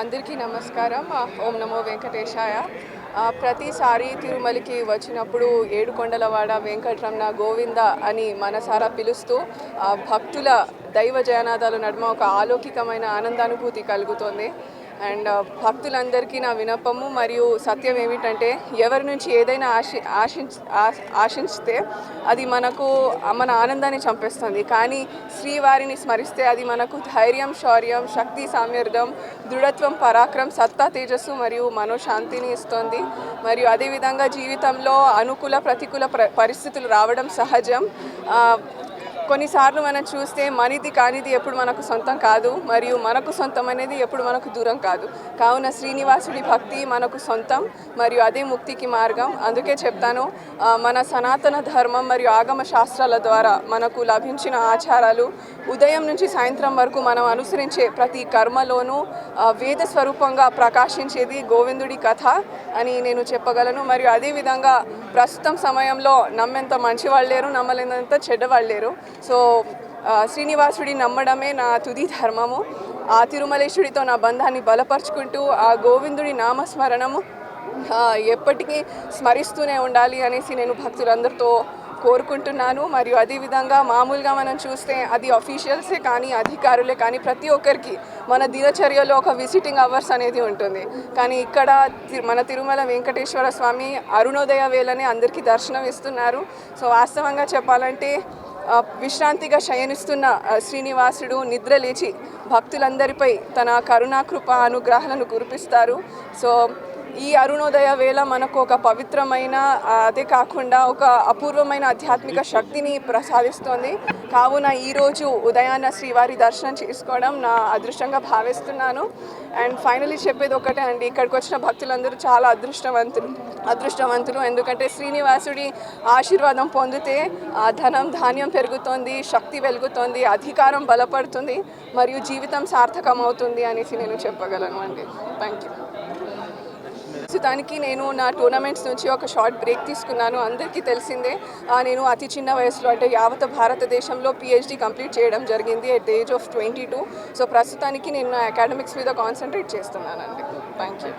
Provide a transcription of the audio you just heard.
అందరికీ నమస్కారం. ఆ, ఓం నమో వెంకటేశాయ. ప్రతిసారి తిరుమలకి వచ్చినప్పుడు ఏడుకొండలవాడ వెంకటరమణ గోవింద అని మనసారా పిలుస్తూ భక్తుల దైవ జయనాదాల నడుమ ఒక ఆలౌకికమైన ఆనందానుభూతి కలుగుతుంది. అండ్ భక్తులందరికీ నా వినపము మరియు సత్యం ఏమిటంటే ఎవరి నుంచి ఏదైనా ఆశి ఆశించ ఆశించితే అది మనకు మన ఆనందాన్ని చంపేస్తుంది. కానీ శ్రీవారిని స్మరిస్తే అది మనకు ధైర్యం శౌర్యం శక్తి సామర్థ్యం దృఢత్వం పరాక్రమం సత్తా తేజస్సు మరియు మనోశాంతిని ఇస్తుంది. మరియు అదేవిధంగా జీవితంలో అనుకూల ప్రతికూల ప్ర పరిస్థితులు రావడం సహజం. కొన్నిసార్లు మనం చూస్తే మనది కానిది ఎప్పుడు మనకు సొంతం కాదు మరియు మనకు సొంతం అనేది ఎప్పుడు మనకు దూరం కాదు. కావున శ్రీనివాసుడి భక్తి మనకు సొంతం మరియు అదే ముక్తికి మార్గం. అందుకే చెప్తాను మన సనాతన ధర్మం మరియు ఆగమ శాస్త్రాల ద్వారా మనకు లభించిన ఆచారాలు ఉదయం నుంచి సాయంత్రం వరకు మనం అనుసరించే ప్రతి కర్మలోనూ వేద స్వరూపంగా ప్రకాశించేది గోవిందుడి కథ అని నేను చెప్పగలను. మరియు అదేవిధంగా ప్రస్తుతం సమయంలో నమ్మేంత మంచి వాళ్ళు లేరు నమ్మలేనంత చెడ్డవాళ్ళు లేరు. సో శ్రీనివాసుడి నమ్మడమే నా తుది ధర్మము. ఆ తిరుమలేశ్వడితో నా బంధాన్ని బలపరుచుకుంటూ ఆ గోవిందుడి నామస్మరణము ఎప్పటికీ స్మరిస్తూనే ఉండాలి అనేసి నేను భక్తులందరితో కోరుకుంటున్నాను. మరియు అదేవిధంగా మామూలుగా మనం చూస్తే అది అఫీషియల్సే కానీ అధికారులే కానీ ప్రతి ఒక్కరికి మన దినచర్యలో ఒక విజిటింగ్ అవర్స్ అనేది ఉంటుంది. కానీ ఇక్కడ మన తిరుమల వెంకటేశ్వర స్వామి అరుణోదయ వేళనే అందరికీ దర్శనం ఇస్తున్నారు సో వాస్తవంగా చెప్పాలంటే విశ్రాంతిగా శయనిస్తున్న శ్రీనివాసుడు నిద్ర లేచి భక్తులందరిపై తన కరుణాకృప అనుగ్రహాలను కురిపిస్తారు. సో ఈ అరుణోదయ వేళ మనకు ఒక పవిత్రమైన అదే కాకుండా ఒక అపూర్వమైన ఆధ్యాత్మిక శక్తిని ప్రసాదిస్తోంది. కావున ఈరోజు ఉదయాన్న శ్రీవారి దర్శనం చేసుకోవడం నా అదృష్టంగా భావిస్తున్నాను. అండ్ ఫైనలీ చెప్పేది ఒకటే అండి ఇక్కడికి వచ్చిన భక్తులందరూ చాలా అదృష్టవంతులు అదృష్టవంతులు. ఎందుకంటే శ్రీనివాసుడి ఆశీర్వాదం పొందితే ధనం ధాన్యం పెరుగుతోంది శక్తి వెలుగుతోంది అధికారం బలపడుతుంది మరియు జీవితం సార్థకం అవుతుంది అనేసి నేను చెప్పగలను అండి. థ్యాంక్ యూ ప్రస్తుతానికి నేను నా టోర్నమెంట్స్ నుంచి ఒక షార్ట్ బ్రేక్ తీసుకున్నాను. అందరికీ తెలిసిందే నేను అతి చిన్న వయసులో అంటే యావత భారతదేశంలో పిహెచ్డి కంప్లీట్ చేయడం జరిగింది at the age of twenty two so ప్రస్తుతానికి నేను నా అకాడమిక్స్ మీద కాన్సన్ట్రేట్ చేస్తున్నానండి. Thank you